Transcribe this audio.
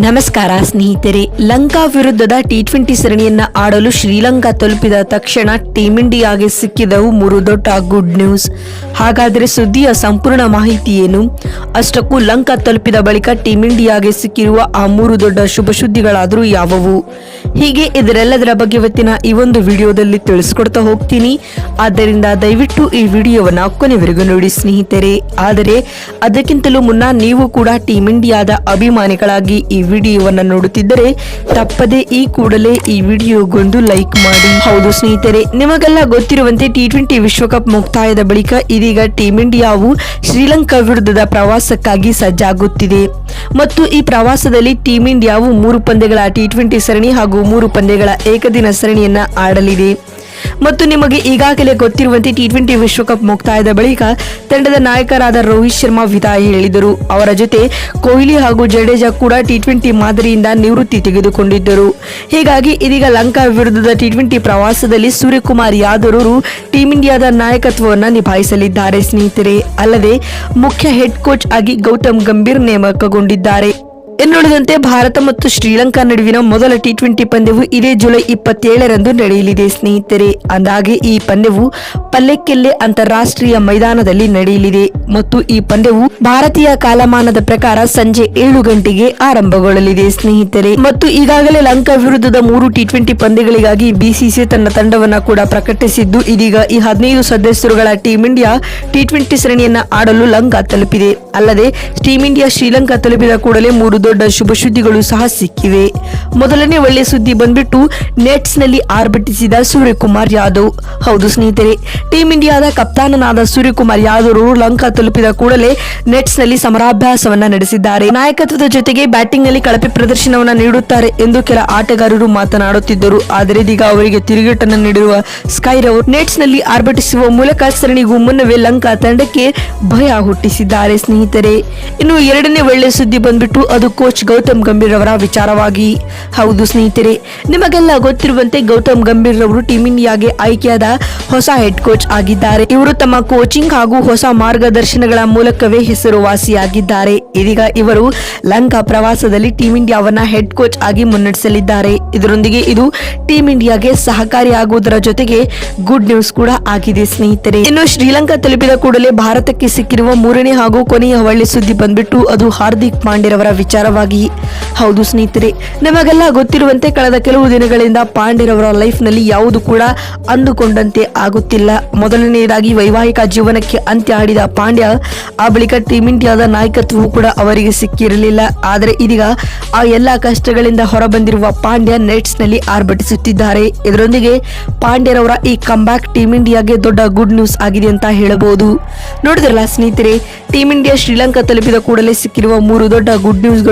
ನಮಸ್ಕಾರ, ಸ್ನೇಹಿತರೆ. ಲಂಕಾ ವಿರುದ್ಧದ ಟಿ ಟ್ವೆಂಟಿ ಸರಣಿಯನ್ನ ಆಡಲು ಶ್ರೀಲಂಕಾ ತಲುಪಿದ ತಕ್ಷಣ ಟೀಮ್ ಇಂಡಿಯಾಗೆ ಸಿಕ್ಕಿದವು ಮೂರು ದೊಡ್ಡ ಗುಡ್ ನ್ಯೂಸ್ ಹಾಗಾದರೆ ಸುದ್ದಿಯ ಸಂಪೂರ್ಣ ಮಾಹಿತಿ ಏನು? ಅಷ್ಟಕ್ಕೂ ಲಂಕಾ ತಲುಪಿದ ಬಳಿಕ ಟೀಮ್ ಇಂಡಿಯಾಗೆ ಸಿಕ್ಕಿರುವ ಆ ಮೂರು ದೊಡ್ಡ ಶುಭ ಸುದ್ದಿಗಳಾದರೂ ಯಾವುವು? ಹೀಗೆ ಇದರೆಲ್ಲದರ ಬಗ್ಗೆ ಇವತ್ತಿನ ಈ ಒಂದು ವಿಡಿಯೋದಲ್ಲಿ ತಿಳಿಸ್ಕೊಡ್ತಾ ಹೋಗ್ತೀನಿ. ಆದ್ದರಿಂದ ದಯವಿಟ್ಟು ಈ ವಿಡಿಯೋವನ್ನು ಕೊನೆವರೆಗೂ ನೋಡಿ, ಸ್ನೇಹಿತರೆ. ಆದರೆ ಅದಕ್ಕಿಂತಲೂ ಮುನ್ನ ನೀವು ಕೂಡ ಟೀಮ್ ಇಂಡಿಯಾದ ಅಭಿಮಾನಿಗಳಾಗಿ ಈ ವಿಡಿಯೋವನ್ನ ನೋಡುತ್ತಿದ್ದರೆ ತಪ್ಪದೆ ಈ ಕೂಡಲೇ ಈ ವಿಡಿಯೋಗೊಂದು ಲೈಕ್ ಮಾಡಿ. ಹೌದು ಸ್ನೇಹಿತರೆ, ನಿಮಗೆಲ್ಲ ಗೊತ್ತಿರುವಂತೆ ಟಿ ಟ್ವೆಂಟಿ ವಿಶ್ವಕಪ್ ಮುಕ್ತಾಯದ ಬಳಿಕ ಇದೀಗ ಟೀಂ ಇಂಡಿಯಾವು ಶ್ರೀಲಂಕಾ ವಿರುದ್ಧದ ಪ್ರವಾಸಕ್ಕಾಗಿ ಸಜ್ಜಾಗುತ್ತಿದೆ. ಮತ್ತು ಈ ಪ್ರವಾಸದಲ್ಲಿ ಟೀಂ ಇಂಡಿಯಾವು ಮೂರು ಪಂದ್ಯಗಳ ಟಿ ಸರಣಿ ಹಾಗೂ ಮೂರು ಪಂದ್ಯಗಳ ಏಕದಿನ ಸರಣಿಯನ್ನ ಆಡಲಿದೆ. ಮತ್ತು ನಿಮಗೆ ಈಗಾಗಲೇ ಗೊತ್ತಿರುವಂತೆ ಟಿ ಟ್ವೆಂಟಿ ವಿಶ್ವಕಪ್ ಮುಕ್ತಾಯದ ಬಳಿಕ ತಂಡದ ನಾಯಕರಾದ ರೋಹಿತ್ ಶರ್ಮಾ ವಿದಾಯ ಹೇಳಿದರು. ಅವರ ಜೊತೆ ಕೊಹ್ಲಿ ಹಾಗೂ ಜಡೇಜಾ ಕೂಡ ಟಿ ಟ್ವೆಂಟಿ ಮಾದರಿಯಿಂದ ನಿವೃತ್ತಿ ತೆಗೆದುಕೊಂಡಿದ್ದರು. ಹೀಗಾಗಿ ಇದೀಗ ಲಂಕಾ ವಿರುದ್ಧದ ಟಿ ಟ್ವೆಂಟಿ ಪ್ರವಾಸದಲ್ಲಿ ಸೂರ್ಯಕುಮಾರ್ ಯಾದವ್ ಅವರು ಟೀಂ ಇಂಡಿಯಾದ ನಾಯಕತ್ವವನ್ನು ನಿಭಾಯಿಸಲಿದ್ದಾರೆ. ಸ್ನೇಹಿತರೆ, ಅಲ್ಲದೆ ಮುಖ್ಯ ಹೆಡ್ ಕೋಚ್ ಆಗಿ ಗೌತಮ್ ಗಂಭೀರ್ ನೇಮಕಗೊಂಡಿದ್ದಾರೆ. ಇನ್ನುಳಿದಂತೆ ಭಾರತ ಮತ್ತು ಶ್ರೀಲಂಕಾ ನಡುವಿನ ಮೊದಲ ಟಿ ಟ್ವೆಂಟಿ ಪಂದ್ಯವು ಇದೇ ಜುಲೈ ಇಪ್ಪತ್ತೇಳರಂದು ನಡೆಯಲಿದೆ, ಸ್ನೇಹಿತರೆ. ಅಂದಾಗೆ ಈ ಪಂದ್ಯವು ಪಲ್ಲೆಕ್ಕೆಲ್ಲೆ ಅಂತಾರಾಷ್ಟ್ರೀಯ ಮೈದಾನದಲ್ಲಿ ನಡೆಯಲಿದೆ ಮತ್ತು ಈ ಪಂದ್ಯವು ಭಾರತೀಯ ಕಾಲಮಾನದ ಪ್ರಕಾರ ಸಂಜೆ ಏಳು ಗಂಟೆಗೆ ಆರಂಭಗೊಳ್ಳಲಿದೆ, ಸ್ನೇಹಿತರೆ. ಮತ್ತು ಈಗಾಗಲೇ ಲಂಕಾ ವಿರುದ್ಧದ ಮೂರು ಟಿ ಟ್ವೆಂಟಿ ಪಂದ್ಯಗಳಿಗಾಗಿ ಬಿಸಿಸಿ ತನ್ನ ತಂಡವನ್ನು ಕೂಡ ಪ್ರಕಟಿಸಿದ್ದು, ಇದೀಗ ಈ ಹದಿನೈದು ಸದಸ್ಯರುಗಳ ಟೀಂ ಇಂಡಿಯಾ ಟಿ ಟ್ವೆಂಟಿ ಸರಣಿಯನ್ನ ಆಡಲು ಲಂಕಾ ತಲುಪಿದೆ. ಅಲ್ಲದೆ ಟೀಂ ಇಂಡಿಯಾ ಶ್ರೀಲಂಕಾ ತಲುಪಿದ ಕೂಡಲೇ ಮೂರು ದೊಡ್ಡ ಶುಭ ಸುದ್ದಿಗಳು ಸಹ ಸಿಕ್ಕಿವೆ. ಮೊದಲನೇ ಒಳ್ಳೆ ಸುದ್ದಿ ಬಂದ್ಬಿಟ್ಟು ನೆಟ್ಸ್ನಲ್ಲಿ ಆರ್ಭಟಿಸಿದ ಸೂರ್ಯಕುಮಾರ್ ಯಾದವ್. ಹೌದು ಸ್ನೇಹಿತರೆ, ಟೀಂ ಇಂಡಿಯಾದ ಕಪ್ತಾನನಾದ ಸೂರ್ಯಕುಮಾರ್ ಯಾದವ್ ಲಂಕಾ ತಲುಪಿದ ಕೂಡಲೇ ನೆಟ್ಸ್ನಲ್ಲಿ ಸಮರಾಭ್ಯಾಸವನ್ನ ನಡೆಸಿದ್ದಾರೆ. ನಾಯಕತ್ವದ ಜೊತೆಗೆ ಬ್ಯಾಟಿಂಗ್ನಲ್ಲಿ ಕಳಪೆ ಪ್ರದರ್ಶನವನ್ನ ನೀಡುತ್ತಾರೆ ಎಂದು ಕೆಲ ಆಟಗಾರರು ಮಾತನಾಡುತ್ತಿದ್ದರು. ಆದರೆ ಇದೀಗ ಅವರಿಗೆ ತಿರುಗೇಟನ್ನು ನೀಡಿರುವ ಸ್ಕೈರವ್ ನೆಟ್ಸ್ನಲ್ಲಿ ಆರ್ಭಟಿಸುವ ಮೂಲಕ ಸರಣಿಗೂ ಮುನ್ನವೇ ಲಂಕಾ ತಂಡಕ್ಕೆ ಭಯ ಹುಟ್ಟಿಸಿದ್ದಾರೆ ಸ್ನೇಹಿತರೆ. ಇನ್ನು ಎರಡನೇ ಒಳ್ಳೆ ಸುದ್ದಿ ಬಂದ್ಬಿಟ್ಟು ಅದು ಕೋಚ್ ಗೌತಮ್ ಗಂಭೀರ್ ಅವರ ವಿಚಾರವಾಗಿ. ಹೌದು ಸ್ನೇಹಿತರೆ, ನಿಮಗೆಲ್ಲ ಗೊತ್ತಿರುವಂತೆ ಗೌತಮ್ ಗಂಭೀರ್ ಅವರು ಟೀಮ್ ಇಂಡಿಯಾಗೆ ಆಯ್ಕೆಯಾದ ಹೊಸ ಹೆಡ್ ಕೋಚ್ ಆಗಿದ್ದಾರೆ. ಇವರು ತಮ್ಮ ಕೋಚಿಂಗ್ ಹಾಗೂ ಹೊಸ ಮಾರ್ಗದರ್ಶನಗಳ ಮೂಲಕವೇ ಹೆಸರುವಾಸಿಯಾಗಿದ್ದಾರೆ. ಇದೀಗ ಇವರು ಲಂಕಾ ಪ್ರವಾಸದಲ್ಲಿ ಟೀಂ ಇಂಡಿಯಾವನ್ನ ಹೆಡ್ ಕೋಚ್ ಆಗಿ ಮುನ್ನಡೆಸಲಿದ್ದಾರೆ. ಇದರೊಂದಿಗೆ ಇದು ಟೀಂ ಇಂಡಿಯಾಗೆ ಸಹಕಾರಿಯಾಗುವುದರ ಜೊತೆಗೆ ಗುಡ್ ನ್ಯೂಸ್ ಕೂಡ ಆಗಿದೆ ಸ್ನೇಹಿತರೆ. ಇನ್ನು ಶ್ರೀಲಂಕಾ ತಲುಪಿದ ಕೂಡಲೇ ಭಾರತಕ್ಕೆ ಸಿಕ್ಕಿರುವ ಮೂರನೇ ಹಾಗೂ ಕೊನೆಯ ಹೊಳ್ಳಿ ಸುದ್ದಿ ಬಂದ್ಬಿಟ್ಟು ಅದು ಹಾರ್ದಿಕ್ ಪಾಂಡ್ಯರವರ ವಿಚಾರವಾಗಿ, ಹೌದು ಸ್ನೇಹಿತರೆ, ನಮಗೆಲ್ಲ ಗೊತ್ತಿರುವಂತೆ ಕಳೆದ ಕೆಲವು ದಿನಗಳಿಂದ ಪಾಂಡ್ಯರವರ ಲೈಫ್ನಲ್ಲಿ ಯಾವುದು ಕೂಡ ಅಂದುಕೊಂಡಂತೆ ಆಗುತ್ತಿಲ್ಲ. ಮೊದಲನೆಯದಾಗಿ ವೈವಾಹಿಕ ಜೀವನಕ್ಕೆ ಅಂತ್ಯ ಹಾಡಿದ ಪಾಂಡ್ಯ, ಆ ಬಳಿಕ ಟೀಮ್ ಇಂಡಿಯಾದ ನಾಯಕತ್ವವು ಕೂಡ ಅವರಿಗೆ ಸಿಕ್ಕಿರಲಿಲ್ಲ. ಆದರೆ ಇದೀಗ ಆ ಎಲ್ಲಾ ಕಷ್ಟಗಳಿಂದ ಹೊರಬಂದಿರುವ ಪಾಂಡ್ಯ ನೆಟ್ಸ್ನಲ್ಲಿ ಆರ್ಭಟಿಸುತ್ತಿದ್ದಾರೆ. ಇದರೊಂದಿಗೆ ಪಾಂಡ್ಯರವರ ಈ ಕಂಬ್ಯಾಕ್ ಟೀಮ್ ಇಂಡಿಯಾಗೆ ದೊಡ್ಡ ಗುಡ್ ನ್ಯೂಸ್ ಆಗಿದೆ ಅಂತ ಹೇಳಬಹುದು. ನೋಡಿದ್ರಲ್ಲ ಸ್ನೇಹಿತರೆ ಟೀಮ್ ಇಂಡಿಯಾ ಶ್ರೀಲಂಕಾ ತಲುಪಿದ ಕೂಡಲೇ ಸಿಕ್ಕಿರುವ ಮೂರು ದೊಡ್ಡ ಗುಡ್ ನ್ಯೂಸ್ಗಳು